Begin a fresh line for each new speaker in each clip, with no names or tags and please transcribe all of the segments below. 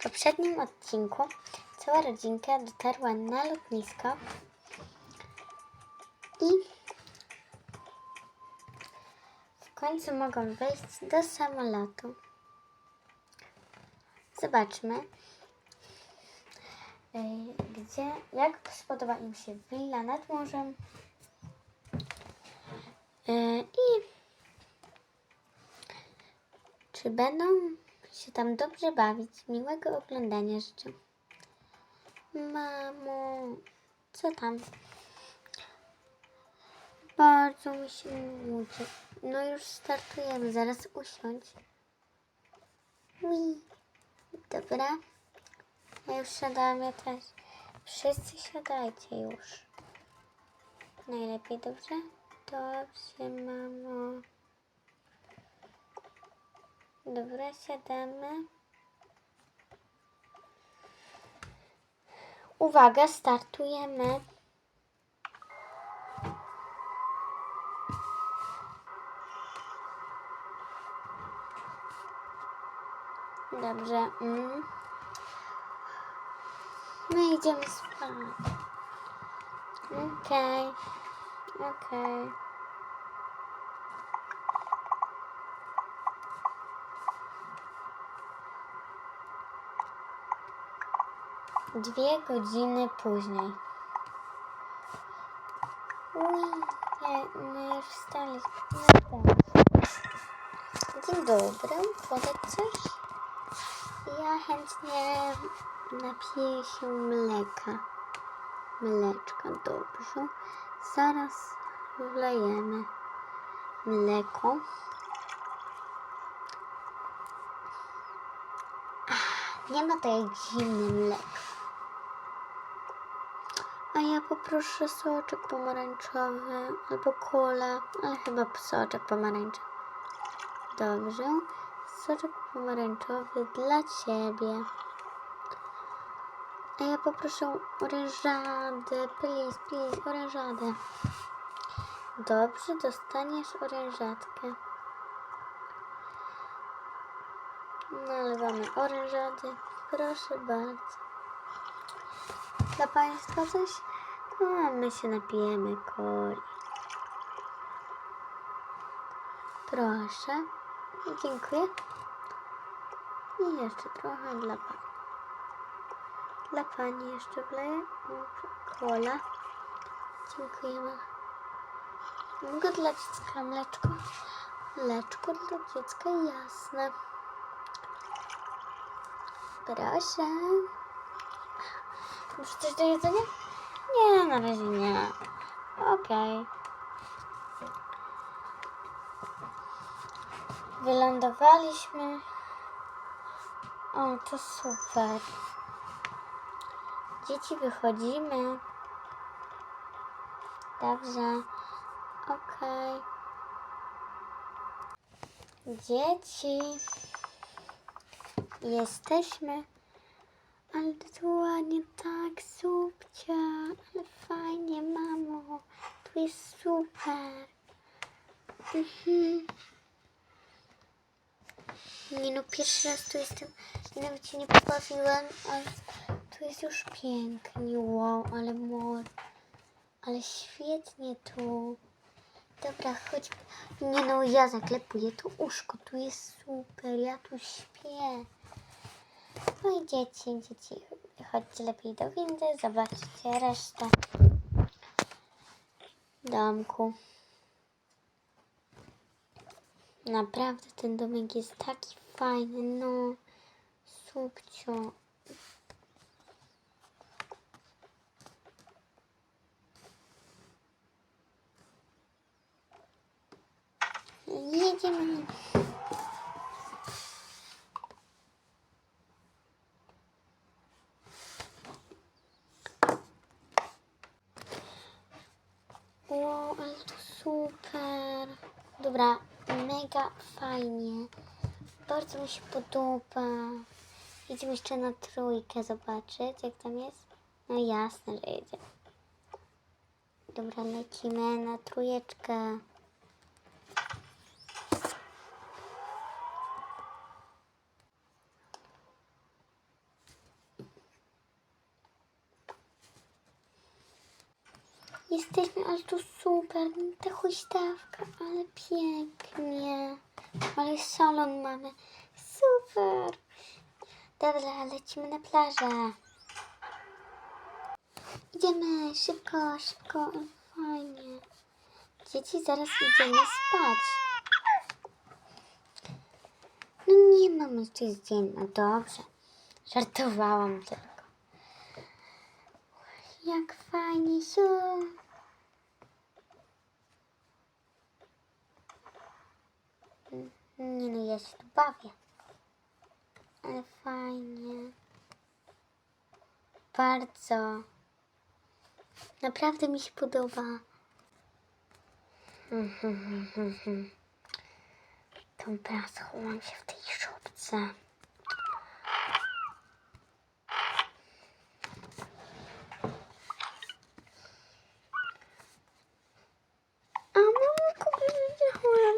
W poprzednim odcinku cała rodzinka dotarła na lotnisko i w końcu mogą wejść do samolotu. Zobaczmy, yy, gdzie, jak spodoba im się willa nad morzem. Yy, I czy będą się tam dobrze bawić? Miłego oglądania życzę. Mamo, co tam? Bardzo mi się nudzi. No już startujemy, zaraz usiądź. Mi. Dobra. Ja już siadam, ja też. Wszyscy siadajcie już. Najlepiej, dobrze? Dobrze, mamo. Dobra, siadamy. Uwaga, startujemy. Dobrze. Mm. My idziemy spać. Okej. Okej. Dwie godziny później. Uj, ja, no już tak. Dzień dobry, podać coś? Ja chętnie napiję się mleka. Mleczka, dobrze. Zaraz wlejemy mleko. Nie ma tutaj zimne mleko. A ja poproszę soczek pomarańczowy albo kola, ale chyba soczek pomarańczowy. Dobrze. Soczek pomarańczowy dla Ciebie. A ja poproszę orężadę. Please, please, orężadę. Dobrze, dostaniesz orężatkę. Nalewamy orężady. Proszę bardzo. Dla Państwa coś? A my się napijemy coli. Proszę. Dziękuję. I jeszcze trochę dla Pani. Dla Pani jeszcze wleję. Kola. Dziękujemy. Mogę dla dziecka mleczko? Mleczko dla dziecka, jasne. Proszę. Już coś do jedzenia? Nie, na razie nie. Okej. Wylądowaliśmy. O, to super. Dzieci, wychodzimy. Dobrze. Okej. Dzieci. Jesteśmy. Ale to ładnie, tak, subcia. Ale fajnie, mamo. Tu jest super. Mhm. Nie no, pierwszy raz tu jestem i nawet się nie pobawiłem, ale tu jest już pięknie, wow, ale mor, ale świetnie tu. Dobra, chodź. Nie no, ja zaklepuję tu uszko, tu jest super, ja tu śpię. No i dzieci, dzieci, chodźcie lepiej do windy, zobaczcie resztę domku. Naprawdę ten domek jest taki fajny, no. Subcio. Jedziemy. O, ale to super. Dobra, mega fajnie. Bardzo mi się podoba. Idziemy jeszcze na trójkę zobaczyć, jak tam jest. No jasne, że jedziemy. Dobra, lecimy na trójeczkę. Jesteśmy, ale tu super. Ta huśtawka, ale pięknie. Ale salon mamy. Super. Dobra, lecimy na plażę. Idziemy szybko, szybko. Fajnie. Dzieci, zaraz idziemy spać. No nie mamy jeszcze dzień. No dobrze. Żartowałam tylko. Jak fajnie się. Nie no, ja się tu bawię. Ale fajnie. Bardzo. Naprawdę mi się podoba. Dobra, schowam się w tej szopce. A mamo, kogo widziałam?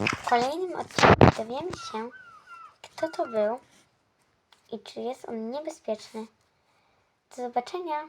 W kolejnym odcinku dowiemy się, kto to był i czy jest on niebezpieczny. Do zobaczenia.